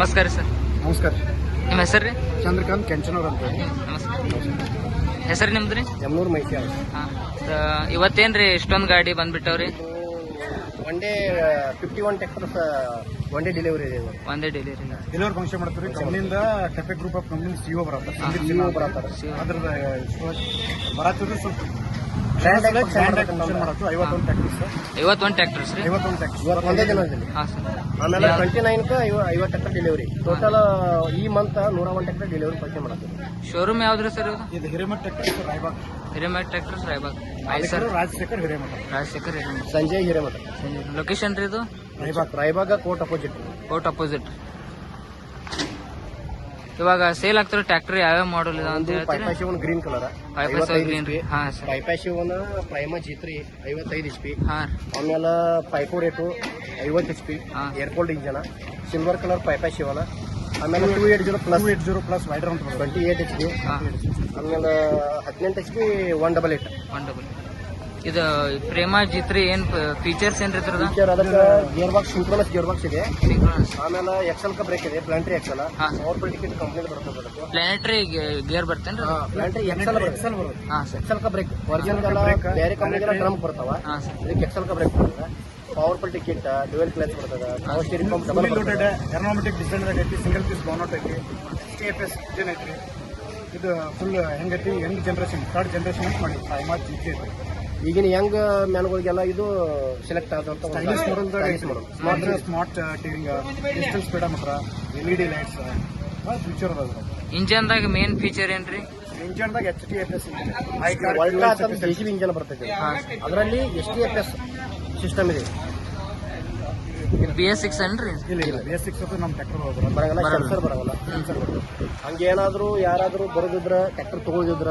ನಮಸ್ಕಾರ ಸರ್. ನಮಸ್ಕಾರ. ನಿಮ್ಮ ಹೆಸರು ರೀ? ಚಂದ್ರಕಾಂತ್ ಕೆಂಚನೂರ್ ಅಂತ ನಮಸ್ಕಾರ. ಹೆಸರು ನಿಮ್ದು ರೀ? ಯಮನೂರು ಮೈಸೂರು ಹಾಂ. ಇವತ್ತೇನ್ರಿ ಇಷ್ಟೊಂದು ಗಾಡಿ ಬಂದ್ಬಿಟ್ಟವ್ರಿ? One day fifty one tractors one day delivery ಇದೆ. ಒಂದೇ ಡೆಲಿವರಿ ಡೆಲಿವರಿ ಫಂಕ್ಷನ್ ಮಾಡ್ತೀವಿ. ಕಂಪ್ನಿಯಿಂದ TAFE group of company CEO ಬರತ್ತೆ. ಇವು ಬರತ್ತಾರ. ಅದ್ರದ ಬರತ್ತಿದ್ರೆ ಸ್ವಲ್ಪ ಐವತ್ತೊಂದು ಟ್ಯಾಕ್ಟರ್ಸ್ ಐವತ್ತೊಂದು ಟ್ಯಾಕ್ಟರ್ಸ್ ಒಂದೇ ದಿನದಲ್ಲಿ ಹಾಂ ಸರ್. ಆಮೇಲೆ ಟ್ವೆಂಟಿ ನೈನ್ಕ ಐವತ್ತು ಟ್ಯಾಕ್ಟರ್ ಡೆಲಿವರಿ ಟೋಟಲ್ ಈ ಮಂತ್ ನೂರ ಒನ್ ಟ್ಯಾಕ್ಟರ್ ಡೆಲಿವರಿ ಪರ್ಚೆ ಮಾಡ್ತೀವಿ ಶೋರೂಮ್ ಯಾವ್ದ್ರಿ ಸರ್ ಇದು Hiremath tractors Raibag. Hiremath tractors Raibag. Rajashekhar Hiremath. Rajashekhar Hiremath. Sanjay Hiremath. Location ರೀ ಇದು? Raibag Raibag court opposite court opposite ಇವಾಗ ಸೇಲ್ ಆಗ್ತಿರೋ ಟ್ರಾಕ್ಟರ್ ಯಾವ ಮಾಡಲ್ ಇದೆ ಅಂತ ಹೇಳ್ತೀನಿ ಹೇಳ್ತೀರಿ? ಪೈಪಾಶಿ ಒಂದು ಗ್ರೀನ್ ಕಲರ್ ಪೈಪಾಸ್ ಗ್ರೀನ್ ರೀ ಹಾಂ ಸರ್ ಪೈಪಾಶಿ ಒಂದು ಪ್ರೈಮ ಜಿತ್ರಿ ಐವತ್ತೈದು ಎಚ್ ಪಿ ಹಾಂ. ಆಮೇಲೆ ಪೈಪೋ ರೇಟು ಐವತ್ತು ಎಚ್ ಪಿ ಹಾ. ಏರ್ಕೋಲ್ಡ್ ಇಂಜನ ಸಿಲ್ವರ್ ಕಲರ್ ಪೈಪಾಶಿ ಆಮೇಲೆ two eight zero plus eight zero plus wide round twenty eight H P ಆಮೇಲೆ ಹದಿನೆಂಟು H P one double eight one double ಇದು ಪ್ರೇಮ ಜಿತ್ರಿ ಏನ್ ಫೀಚರ್ಸ್ ಏನ್ರಿ ಇದ್ರದ ಫೀಚರ್ ಅದಕ್ಕೆ gear box synchronous gear box ಇದೆ ಆಮೇಲೆ ಎಕ್ಸೆಲ್ ಕ ಬ್ರೇಕ್ ಇದೆ ಪ್ಲಾಂಟ್ರಿ ಎಕ್ಸೆಲ್ ಹಾ. ಪವರ್ ಟಿಕೆಟ್ ಕಂಪ್ನಿ ಬರ್ತದೆ ಪ್ಲಾನೆಟರಿ ಗೇರ್ ಬರ್ತೇನ್ರಿ ಪ್ಲಾಂಟ್ರಿ ಎಕ್ಸೆಲ್ ಎಕ್ಸೆಲ್ ಬರುತ್ತೆ. ಎಕ್ಸೆಲ್ ಕ ಬ್ರೇಕ್ ಒರಿಜಿನಲ್ ಬೇರೆ ಕಂಪ್ನಿಗೆಲ್ಲ ಡ್ರಮ್ ಬರ್ತಾವ ಹಾಂ ಸರ್. ಇದಕ್ಕೆ ಎಕ್ಸೆಲ್ ಕ ಬ್ರೇಕ್ ಬರ್ತದೆ. ಪವರ್ ಟಿಕೆಟ್ ಡ್ಯುವೆಲ್ ಕ್ಲಚ್ ಬರ್ತದೆ. Power steering pump double loaded ergonomic design ಐತಿ ಸಿಂಗಲ್ ಪೀಸ್ ಬೋನಟ್ ಐತಿ. ಎಸ್ ಇಂಜಿನ್ ಐತಿ ಇದು ಫುಲ್ ಹೆಂಗೈತಿ ಯಂಗ್ ಜನರೇಷನ್ ಥರ್ಡ್ ಜನರೇಷನ್ ಅಂತ ಮಾಡಿ ಐಮಾರ್ ಜಿ ಟಿ ಐತಿ ಈಗಿನ ಯಂಗ್ ಮ್ಯಾನ್ಗಳಿಗೆಲ್ಲ ಇದು ಸೆಲೆಕ್ಟ್ ಆದಂತ smart smart TV digital speedometer L E D lights feature ಅದ ಇಂಜನ್ದಾಗ ಮೇನ್ ಫೀಚರ್ ಏನ್ರಿ? ಇಂಜನ್ದಾಗ H T F S engine ಬರ್ತೈತೆ. ಹಾಂ. ಅದರಲ್ಲಿ H T F S system ಇದೆ. ಬಿ ಎಸ್ ಸಿಕ್ಸ್ ಏನ್ರಿ? ಇಲ್ಲ ಇಲ್ಲ. ಬೇಸಿಕ್ಸ್ ಅದು ನಮ್ಮ ಟ್ರ್ಯಾಕ್ಟರ್ ಹೋಗೋದು. ಬರಂಗಿಲ್ಲ ಬರಲ್ಲ. ಸೆನ್ಸರ್ ಬರಲ್ಲ ಹಂಗೇನಾದ್ರೂ ಯಾರಾದ್ರೂ ಬರೋದಿದ್ರ ಟ್ರ್ಯಾಕ್ಟರ್ ತಗೊಳ್ದಿದ್ರ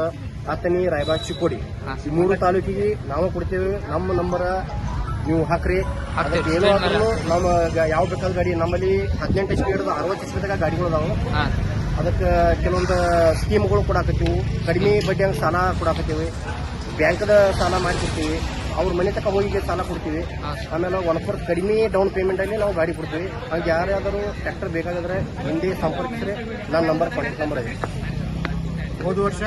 ಆತನಿ ರಾಯಬಾಚಿ ಚಿಕ್ಕೋಡಿ ಹಾಂ. ಈ ಮೂರು ತಾಲೂಕಿಗೆ ನಾವು ಕೊಡ್ತೇವೆ. ನಮ್ಮ ನಂಬರ್ ನೀವು ಹಾಕ್ರಿ. ಹಾಕ್ತೇವೆ. ಅದಕ್ಕೆ ಏನೋ ಆದ್ರೂ ನಮ್ಮ ಗ- ಯಾವ ಬೇಕಾದ ಗಾಡಿ ನಮ್ಮಲ್ಲಿ ಹದಿನೆಂಟು ಎಚ್ ಪಿ ಹಿಡಿದು ಅರವತ್ತು ಎಚ್ ಪಿದಾಗ ಗಾಡಿಗಳು ಅದಾವ. ಹಾಂ. ಅದಕ್ಕೆ ಕೆಲವೊಂದು ಸ್ಕೀಮ್ಗಳು ಕೊಡಾಕತ್ತೀವಿ ಕಡಿಮೆ ಬಡ್ಡಿಯಂಗೆ ಸಾಲ ಕೊಡಾಕತ್ತೀವಿ ಬ್ಯಾಂಕ್ದ ಸಾಲ ಮಾಡಿಕೊಡ್ತೀವಿ ಅವ್ರ ಮನೆ ತಕ ಹೋಗಿ ಸಾಲ ಕೊಡ್ತೀವಿ. ಆಮೇಲೆ ಒನ್ ಫೋರ್ ಕಡಿಮೆ ಡೌನ್ ಪೇಮೆಂಟ್ ಅಲ್ಲಿ ನಾವು ಗಾಡಿ ಕೊಡ್ತೀವಿ. ಹಂಗೆ ಯಾರ್ಯಾದರೂ ಟ್ರ್ಯಾಕ್ಟರ್ ಬೇಕಾಗಿದ್ರೆ ಹಿಂದೆ ಸಂಪರ್ಕಿಸಿದ್ರೆ ನನ್ನ ನಂಬರ್ ಕಾಂಟ್ಯಾಕ್ಟ್ ನಂಬರ್ ಇದೆ. ಹೋದ ವರ್ಷ